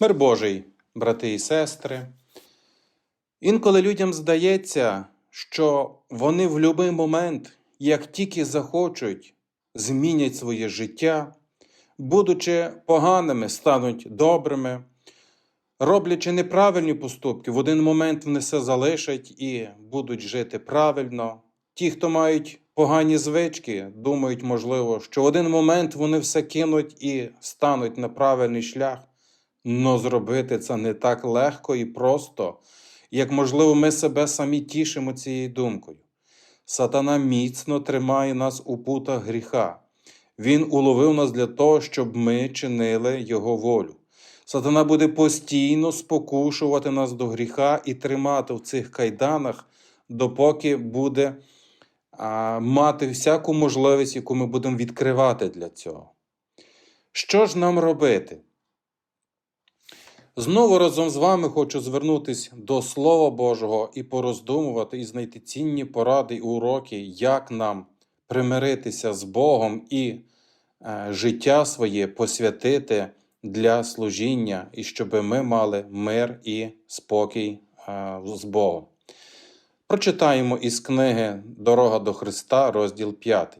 Мир Божий, брати і сестри. Інколи людям здається, що вони в будь-який момент, як тільки захочуть, змінять своє життя, будучи поганими, стануть добрими, роблячи неправильні поступки, в один момент вони все залишать і будуть жити правильно. Ті, хто мають погані звички, думають, можливо, що в один момент вони все кинуть і стануть на правильний шлях. Но зробити це не так легко і просто, як, можливо, ми себе самі тішимо цією думкою. Сатана міцно тримає нас у путах гріха. Він уловив нас для того, щоб ми чинили Його волю. Сатана буде постійно спокушувати нас до гріха і тримати в цих кайданах, допоки буде а, мати всяку можливість, яку ми будемо відкривати для цього. Що ж нам робити? Знову разом з вами хочу звернутися до Слова Божого і пороздумувати, і знайти цінні поради і уроки, як нам примиритися з Богом і е, життя своє посвятити для служіння, і щоб ми мали мир і спокій е, з Богом. Прочитаємо із книги Дорога до Христа, розділ 5.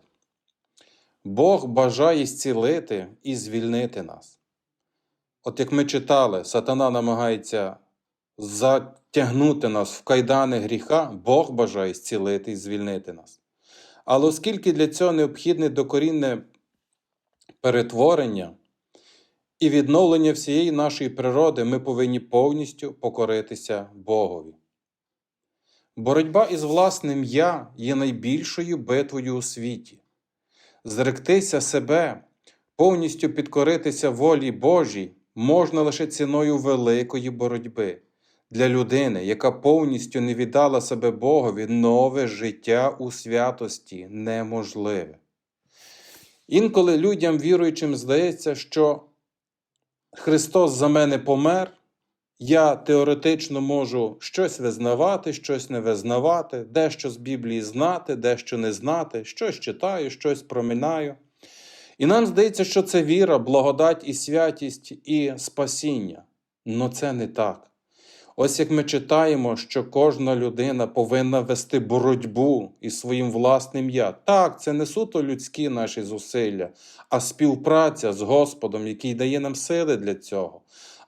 Бог бажає зцілити і звільнити нас. От як ми читали, сатана намагається затягнути нас в кайдани гріха, Бог бажає зцілити і звільнити нас. Але оскільки для цього необхідне докорінне перетворення і відновлення всієї нашої природи, ми повинні повністю покоритися Богові. Боротьба із власним я є найбільшою битвою у світі. Зректися себе, повністю підкоритися волі Божій можна лише ціною великої боротьби. Для людини, яка повністю не віддала себе Богові, нове життя у святості неможливе. Інколи людям, віруючим, здається, що Христос за мене помер, я теоретично можу щось визнавати, щось не визнавати, дещо з Біблії знати, дещо не знати, щось читаю, щось проминаю. І нам здається, що це віра, благодать і святість і спасіння. Но це не так. Ось як ми читаємо, що кожна людина повинна вести боротьбу із своїм власним я. Так, це не суто людські наші зусилля, а співпраця з Господом, який дає нам сили для цього.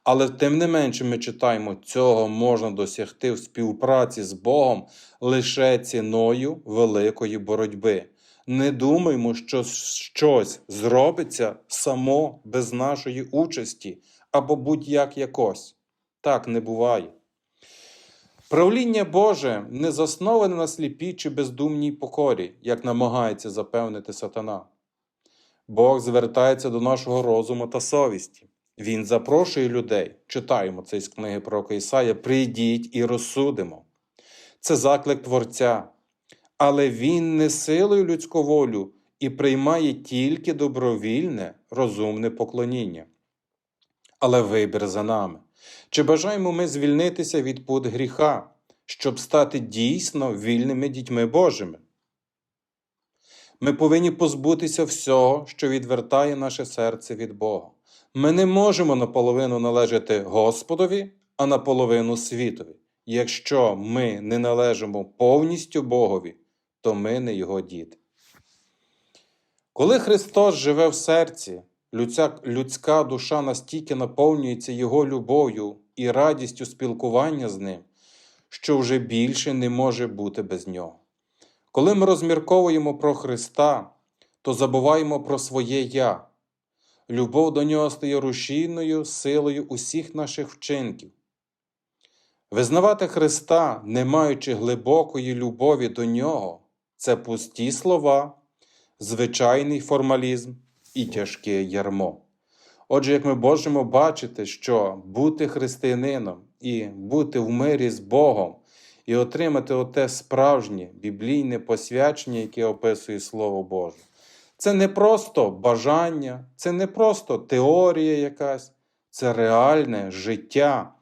Але тим не менше ми читаємо, цього можна досягти в співпраці з Богом лише ціною великої боротьби. Не думаймо, що щось зробиться само без нашої участі або будь-як якось. Так не буває. Правління Боже не засноване на сліпій чи бездумній покорі, як намагається запевнити сатана. Бог звертається до нашого розуму та совісті. Він запрошує людей, читаємо це з книги пророка Ісая, прийдіть і розсудимо. Це заклик Творця. Але Він не силою людську волю і приймає тільки добровільне, розумне поклоніння. Але вибір за нами. Чи бажаємо ми звільнитися від пут гріха, щоб стати дійсно вільними дітьми Божими? Ми повинні позбутися всього, що відвертає наше серце від Бога. Ми не можемо наполовину належати Господові, а наполовину світові. Якщо ми не належимо повністю Богові, то ми не Його діти. Коли Христос живе в серці, людська, людська душа настільки наповнюється Його любов'ю і радістю спілкування з Ним, що вже більше не може бути без Нього. Коли ми розмірковуємо про Христа, то забуваємо про своє Я. Любов до Нього стає рушійною силою усіх наших вчинків. Визнавати Христа, не маючи глибокої любові до Нього, це пусті слова, звичайний формалізм і тяжке ярмо. Отже, як ми можемо бачити, що бути християнином і бути в мирі з Богом, і отримати оте справжнє біблійне посвячення, яке описує Слово Боже, це не просто бажання, це не просто теорія якась, це реальне життя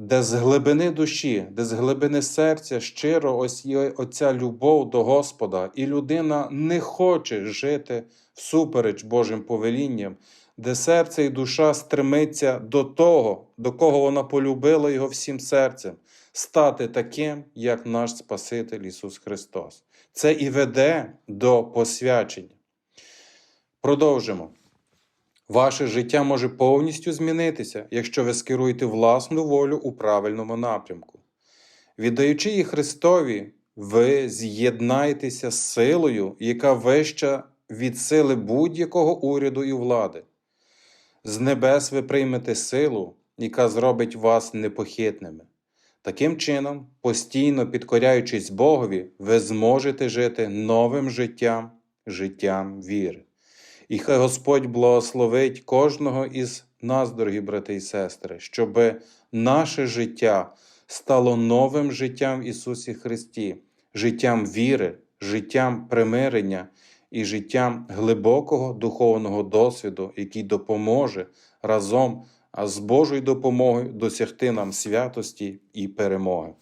де з глибини душі, де з глибини серця щиро ось є оця любов до Господа, і людина не хоче жити всупереч Божим повелінням, де серце і душа стремиться до того, до кого вона полюбила його всім серцем, стати таким, як наш Спаситель Ісус Христос. Це і веде до посвячення. Продовжимо. Ваше життя може повністю змінитися, якщо ви скеруєте власну волю у правильному напрямку. Віддаючи її Христові, ви з'єднаєтеся з силою, яка вища від сили будь-якого уряду і влади. З небес ви приймете силу, яка зробить вас непохитними. Таким чином, постійно підкоряючись Богові, ви зможете жити новим життям, життям віри. І хай Господь благословить кожного із нас, дорогі брати і сестри, щоб наше життя стало новим життям в Ісусі Христі, життям віри, життям примирення і життям глибокого духовного досвіду, який допоможе разом з Божою допомогою досягти нам святості і перемоги.